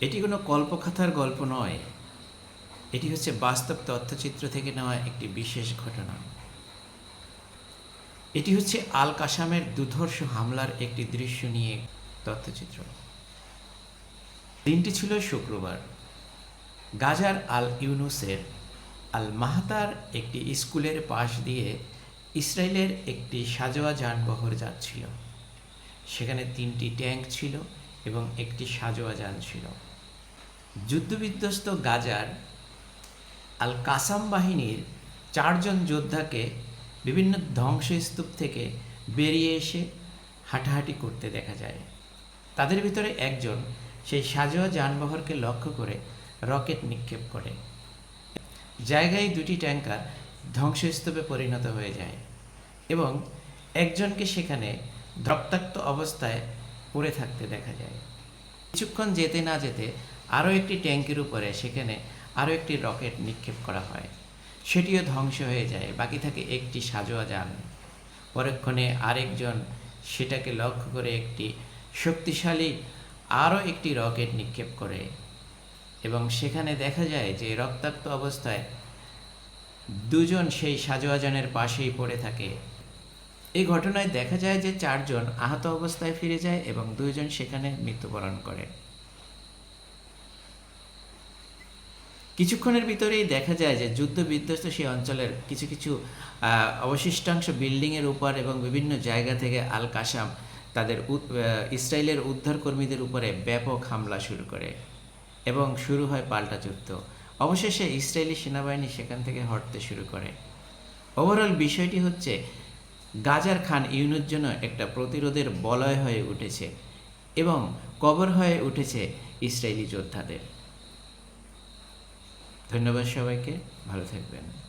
এটি কোনো কল্পকথার গল্প নয়। এটি হচ্ছে বাস্তব তথ্যচিত্র থেকে নেওয়া একটি বিশেষ ঘটনা। এটি হচ্ছে আল কাসামের দুধর্ষ হামলার একটি দৃশ্য নিয়ে তথ্যচিত্র। দিনটি ছিল শুক্রবার। গাজার আল ইউনুসের আল মাহাতার একটি স্কুলের পাশ দিয়ে ইসরায়েলের একটি সাজোয়া যানবহর যাচ্ছিল। সেখানে তিনটি ট্যাঙ্ক ছিল এবং একটি সাজোয়া যান ছিল। যুদ্ধবিধ্বস্ত গাজার আল কাসাম বাহিনীর চারজন যোদ্ধাকে বিভিন্ন ধ্বংসস্তূপ থেকে বেরিয়ে এসে হাঁটাহাঁটি করতে দেখা যায়। তাদের ভিতরে একজন সেই সাজোয়া যানবাহরকে লক্ষ্য করে রকেট নিক্ষেপ করে। জায়গায় দুটি ট্যাঙ্কার ধ্বংসস্তূপে পরিণত হয়ে যায় এবং একজনকে সেখানে রক্তাক্ত অবস্থায় পড়ে থাকতে দেখা যায়। কিছুক্ষণ যেতে না যেতে আরও একটি ট্যাঙ্কের উপরে সেখানে আরও একটি রকেট নিক্ষেপ করা হয়। সেটিও ধ্বংস হয়ে যায়, বাকি থাকে একটি সাজোয়া যান। পরক্ষণে আরেকজন সেটাকে লক্ষ্য করে একটি শক্তিশালী আরও একটি রকেট নিক্ষেপ করে এবং সেখানে দেখা যায় যে রক্তাক্ত অবস্থায় দুজন সেই সাজোয়া যানের পাশেই পড়ে থাকে। এই ঘটনায় দেখা যায় যে চারজন আহত অবস্থায় ফিরে যায় এবং দুইজন সেখানে মৃত্যুবরণ করে। কিছুক্ষণের ভিতরেই দেখা যায় যে যুদ্ধ বিধ্বস্ত সেই অঞ্চলের কিছু কিছু অবশিষ্টাংশ বিল্ডিংয়ের উপর এবং বিভিন্ন জায়গা থেকে আল কাসাম তাদের ইসরায়েলের উদ্ধারকর্মীদের উপরে ব্যাপক হামলা শুরু করে এবং শুরু হয় পাল্টা যুদ্ধ। অবশেষে ইসরায়েলি সেনাবাহিনী সেখান থেকে হটতে শুরু করে। ওভারঅল বিষয়টি হচ্ছে গাজার খান ইউনুর জন্য একটা প্রতিরোধের বলয় হয়ে উঠেছে এবং কবর হয়ে উঠেছে ইসরায়েলি যোদ্ধাদের। ধন্যবাদ সবাইকে, ভালো থাকবেন।